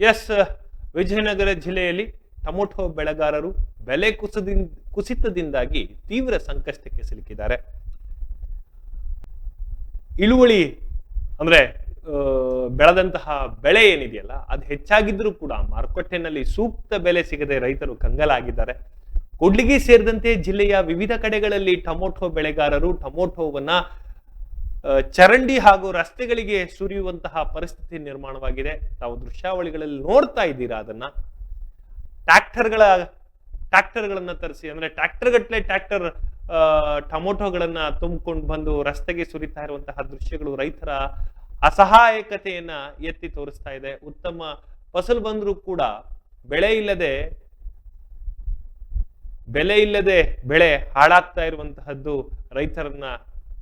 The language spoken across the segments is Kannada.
ಎಸ್ ವಿಜಯನಗರ ಜಿಲ್ಲೆಯಲ್ಲಿ ಟೊಮೊಟೊ ಬೆಳೆಗಾರರು ಬೆಲೆ ಕುಸಿದಿಂದ ಕುಸಿತದಿಂದಾಗಿ ತೀವ್ರ ಸಂಕಷ್ಟಕ್ಕೆ ಸಿಲುಕಿದ್ದಾರೆ. ಇಳುವಳಿ ಅಂದ್ರೆ ಬೆಳೆದಂತಹ ಬೆಳೆ ಏನಿದೆಯಲ್ಲ, ಅದು ಹೆಚ್ಚಾಗಿದ್ರೂ ಕೂಡ ಮಾರುಕಟ್ಟೆನಲ್ಲಿ ಸೂಕ್ತ ಬೆಲೆ ಸಿಗದೆ ರೈತರು ಕಂಗಲಾಗಿದ್ದಾರೆ. ಕೊಡ್ಲಿಗೆ ಸೇರಿದಂತೆ ಜಿಲ್ಲೆಯ ವಿವಿಧ ಕಡೆಗಳಲ್ಲಿ ಟೊಮೊಟೊ ಬೆಳೆಗಾರರು ಟೊಮೊಟೊವನ್ನ ಚರಂಡಿ ಹಾಗೂ ರಸ್ತೆಗಳಿಗೆ ಸುರಿಯುವಂತಹ ಪರಿಸ್ಥಿತಿ ನಿರ್ಮಾಣವಾಗಿದೆ. ತಾವು ದೃಶ್ಯಾವಳಿಗಳಲ್ಲಿ ನೋಡ್ತಾ ಇದ್ದೀರಾ ಅದನ್ನ? ಟ್ರ್ಯಾಕ್ಟರ್ಗಳ ಟ್ರ್ಯಾಕ್ಟರ್ಗಳನ್ನ ತರಿಸಿ, ಅಂದ್ರೆ ಟ್ರ್ಯಾಕ್ಟರ್ ಗಟ್ಟಲೆ ಟ್ರ್ಯಾಕ್ಟರ್ ಟೊಮೊಟೊಗಳನ್ನ ತುಂಬಿಕೊಂಡು ಬಂದು ರಸ್ತೆಗೆ ಸುರಿತಾ ಇರುವಂತಹ ದೃಶ್ಯಗಳು ರೈತರ ಅಸಹಾಯಕತೆಯನ್ನ ಎತ್ತಿ ತೋರಿಸ್ತಾ ಇದೆ. ಉತ್ತಮ ಫಸಲು ಬಂದರೂ ಕೂಡ ಬೆಳೆ ಇಲ್ಲದೆ ಬೆಲೆ ಇಲ್ಲದೆ ಬೆಳೆ ಹಾಳಾಗ್ತಾ ಇರುವಂತಹದ್ದು ರೈತರನ್ನ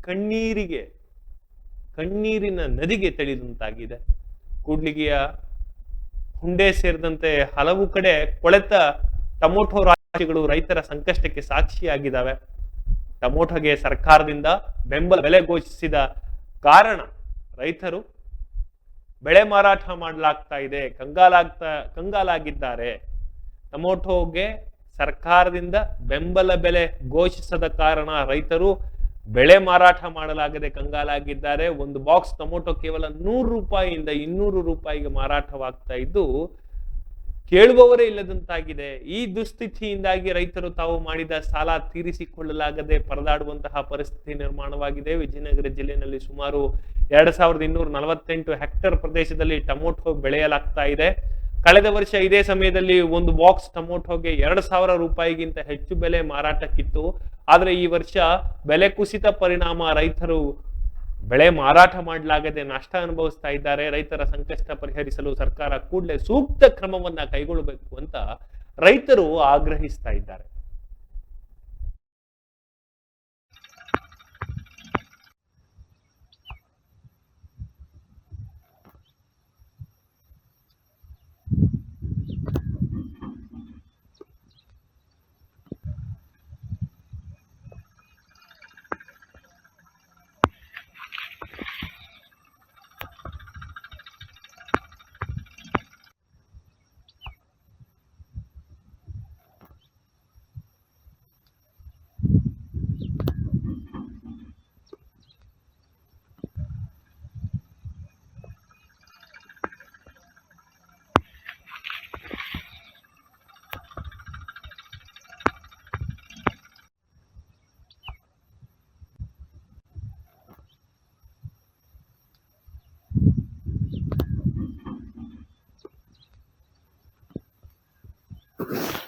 ಕಣ್ಣೀರಿಗೆ ಕಣ್ಣೀರಿನ ನದಿಗೆ ತಳಿದಂತಾಗಿದೆ ಕೂಡ್ಲಿಗೆಯ ಹುಂಡೆ ಸೇರಿದಂತೆ ಹಲವು ಕಡೆ ಕೊಳೆತ ಟೊಮೊಟೊ ರಾಜ್ಯಗಳು ರೈತರ ಸಂಕಷ್ಟಕ್ಕೆ ಸಾಕ್ಷಿಯಾಗಿದ್ದಾವೆ. ಟೊಮೊಟೊಗೆ ಸರ್ಕಾರದಿಂದ ಬೆಂಬಲ ಬೆಲೆ ಘೋಷಿಸಿದ ಕಾರಣ ರೈತರು ಬೆಳೆ ಮಾರಾಟ ಮಾಡಲಾಗ್ತಾ ಇದೆ, ಕಂಗಾಲಾಗ್ತಾ, ಕಂಗಾಲಾಗಿದ್ದಾರೆ. ಟೊಮೊಟೊಗೆ ಸರ್ಕಾರದಿಂದ ಬೆಂಬಲ ಬೆಲೆ ಘೋಷಿಸದ ಕಾರಣ ರೈತರು ಬೆಳೆ ಮಾರಾಟ ಮಾಡಲಾಗದೆ ಕಂಗಾಲಾಗಿದ್ದಾರೆ. ಒಂದು ಬಾಕ್ಸ್ ಟೊಮೊಟೊ ಕೇವಲ ನೂರು ರೂಪಾಯಿಯಿಂದ ಇನ್ನೂರು ರೂಪಾಯಿಗೆ ಮಾರಾಟವಾಗ್ತಾ ಇದ್ದು, ಕೇಳುವವರೇ ಇಲ್ಲದಂತಾಗಿದೆ. ಈ ದುಸ್ಥಿತಿಯಿಂದಾಗಿ ರೈತರು ತಾವು ಮಾಡಿದ ಸಾಲ ತೀರಿಸಿಕೊಳ್ಳಲಾಗದೆ ಪರದಾಡುವಂತಹ ಪರಿಸ್ಥಿತಿ ನಿರ್ಮಾಣವಾಗಿದೆ. ವಿಜಯನಗರ ಜಿಲ್ಲೆಯಲ್ಲಿ ಸುಮಾರು ಎರಡ್ ಸಾವಿರದ ಇನ್ನೂರ ನಲವತ್ತೆಂಟು ಹೆಕ್ಟರ್ ಪ್ರದೇಶದಲ್ಲಿ ಟೊಮೊಟೊ ಬೆಳೆಯಲಾಗ್ತಾ ಇದೆ. ಕಳೆದ ವರ್ಷ ಇದೇ ಸಮಯದಲ್ಲಿ ಒಂದು ಬಾಕ್ಸ್ ಟೊಮೊಟೊಗೆ ಎರಡು ಸಾವಿರ ರೂಪಾಯಿಗಿಂತ ಹೆಚ್ಚು ಬೆಲೆ ಮಾರಾಟಕ್ಕಿತ್ತು. ಆದ್ರೆ ಈ ವರ್ಷ ಬೆಲೆ ಕುಸಿತ ಪರಿಣಾಮ ರೈತರು ಬೆಳೆ ಮಾರಾಟ ಮಾಡಲಾಗದೆ ನಷ್ಟ ಅನುಭವಿಸ್ತಾ ಇದ್ದಾರೆ. ರೈತರ ಸಂಕಷ್ಟ ಪರಿಹರಿಸಲು ಸರ್ಕಾರ ಕೂಡಲೇ ಸೂಕ್ತ ಕ್ರಮವನ್ನ ಕೈಗೊಳ್ಳಬೇಕು ಅಂತ ರೈತರು ಆಗ್ರಹಿಸ್ತಾ ಇದ್ದಾರೆ. you